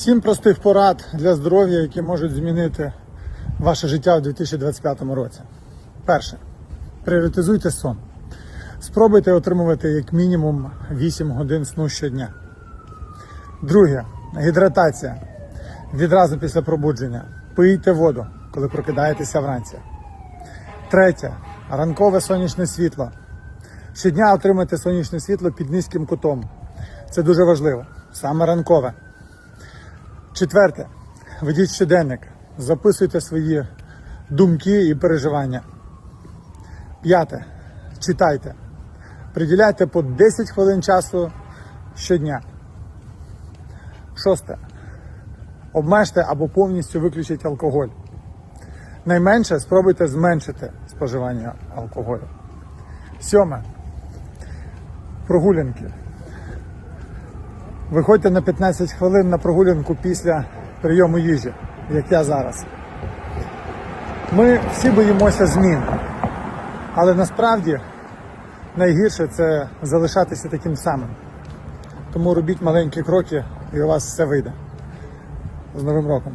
Сім простих порад для здоров'я, які можуть змінити ваше життя у 2025 році. Перше. Пріоритизуйте сон. Спробуйте отримувати як мінімум 8 годин сну щодня. Друге. Гідратація. Відразу після пробудження. Пийте воду, коли прокидаєтеся вранці. Третє. Ранкове сонячне світло. Щодня отримуйте сонячне світло під низьким кутом. Це дуже важливо. Саме ранкове. Четверте. Ведіть щоденник. Записуйте свої думки і переживання. П'яте. Читайте. Приділяйте по 10 хвилин часу щодня. Шосте. Обмежте або повністю виключіть алкоголь. Найменше спробуйте зменшити споживання алкоголю. Сьоме. Прогулянки. Виходьте на 15 хвилин на прогулянку після прийому їжі, як я зараз. Ми всі боїмося змін, але насправді найгірше це залишатися таким самим. Тому робіть маленькі кроки і у вас все вийде. З Новим роком!